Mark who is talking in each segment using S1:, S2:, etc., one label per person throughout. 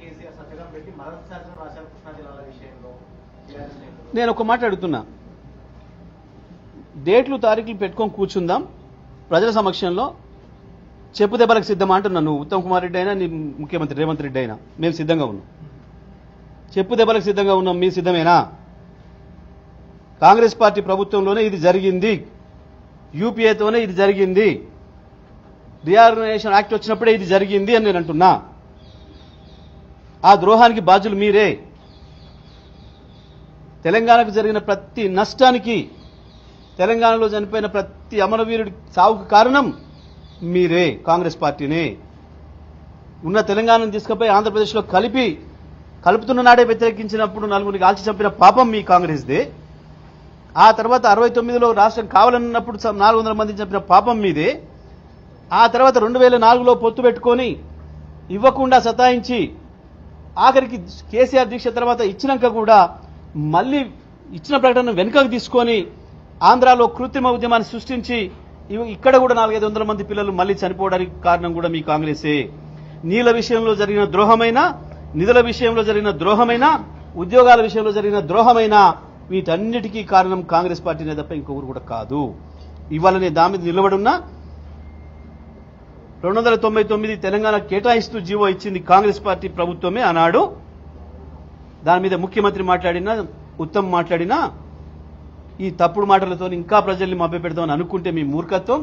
S1: కేసీఆర్ సంతకం పెట్టి మరొక శాసనం రాశారు కృష్ణా జిల్లాల విషయంలో.
S2: నేను ఒక మాట అడుగుతున్నా. డేట్లు తారీఖులు పెట్టుకొని కూర్చుందాం. ప్రజల సమక్షంలో చెప్పు దెబ్బలకు సిద్ధమా అంటున్నా నువ్వు. ఉత్తమ్ కుమార్ రెడ్డి అయినా నీ ముఖ్యమంత్రి రేవంత్ రెడ్డి అయినా. మేము సిద్ధంగా ఉన్నాం. చెప్పు దెబ్బలకు సిద్ధంగా ఉన్నాం మీ సిద్ధమేనా? కాంగ్రెస్ పార్టీ ప్రభుత్వంలోనే ఇది జరిగింది. యూపీఏతోనే ఇది జరిగింది. రీఆర్గనైజేషన్ యాక్ట్ వచ్చినప్పుడే ఇది జరిగింది అని నేను అంటున్నా. ఆ ద్రోహానికి బాధ్యులు మీరే. తెలంగాణకు జరిగిన ప్రతి నష్టానికి తెలంగాణలో చనిపోయిన ప్రతి అమరవీరుడి సావుకు కారణం మీరే కాంగ్రెస్ పార్టీనే. ఉన్న తెలంగాణను తీసుకుపోయి ఆంధ్రప్రదేశ్లో కలిపి కలుపుతున్న నాడే వ్యతిరేకించినప్పుడు నలుగురికి కాల్చి చంపిన పాపం మీ కాంగ్రెస్దే. ఆ తర్వాత అరవై తొమ్మిదిలో రాష్ట్రం కావాలన్నప్పుడు నాలుగు వందల మంది చంపిన పాపం మీదే. ఆ తర్వాత రెండు వేల నాలుగులో పొత్తు పెట్టుకొని ఇవ్వకుండా సతాయించి ఆఖరికి కేసీఆర్ దీక్ష తర్వాత ఇచ్చినాక కూడా మళ్ళీ ఇచ్చిన ప్రకటన వెనుకకు తీసుకొని ఆంధ్రాలో కృత్రిమ ఉద్యమాన్ని సృష్టించి ఇక్కడ కూడా నాలుగైదు వందల మంది పిల్లలు మళ్ళీ చనిపోవడానికి కారణం కూడా మీ కాంగ్రెసే. నీళ్ళ విషయంలో జరిగిన ద్రోహమైన నిధుల విషయంలో జరిగిన ద్రోహమైన ఉద్యోగాల విషయంలో జరిగిన ద్రోహమైన వీటన్నిటికీ కారణం కాంగ్రెస్ పార్టీనే తప్ప ఇంకొకరు కూడా కాదు. ఇవాళ నేను దాని మీద నిలబడున్నా రెండు వందల తొంభై తొమ్మిది తెలంగాణ కేటాయిస్తూ జీవో ఇచ్చింది కాంగ్రెస్ పార్టీ ప్రభుత్వమే ఆనాడు. దాని మీద ముఖ్యమంత్రి మాట్లాడినా ఉత్తమ్ మాట్లాడినా ఈ తప్పుడు మాటలతో ఇంకా ప్రజల్ని మభ్య పెడదామని అనుకుంటే మీ మూర్ఖత్వం.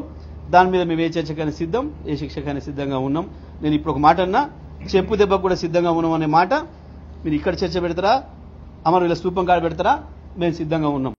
S2: దాని మీద మేము ఏ చర్చకైనా సిద్ధం ఏ శిక్షకైనా సిద్ధంగా ఉన్నాం. నేను ఇప్పుడు ఒక మాట అన్నా చెప్పు దెబ్బకు కూడా సిద్ధంగా ఉన్నాం అనే మాట. మీరు ఇక్కడ చర్చ పెడతారా? అమరుల స్థూపం కాడ పెడతారా? మేము సిద్ధంగా ఉన్నాం.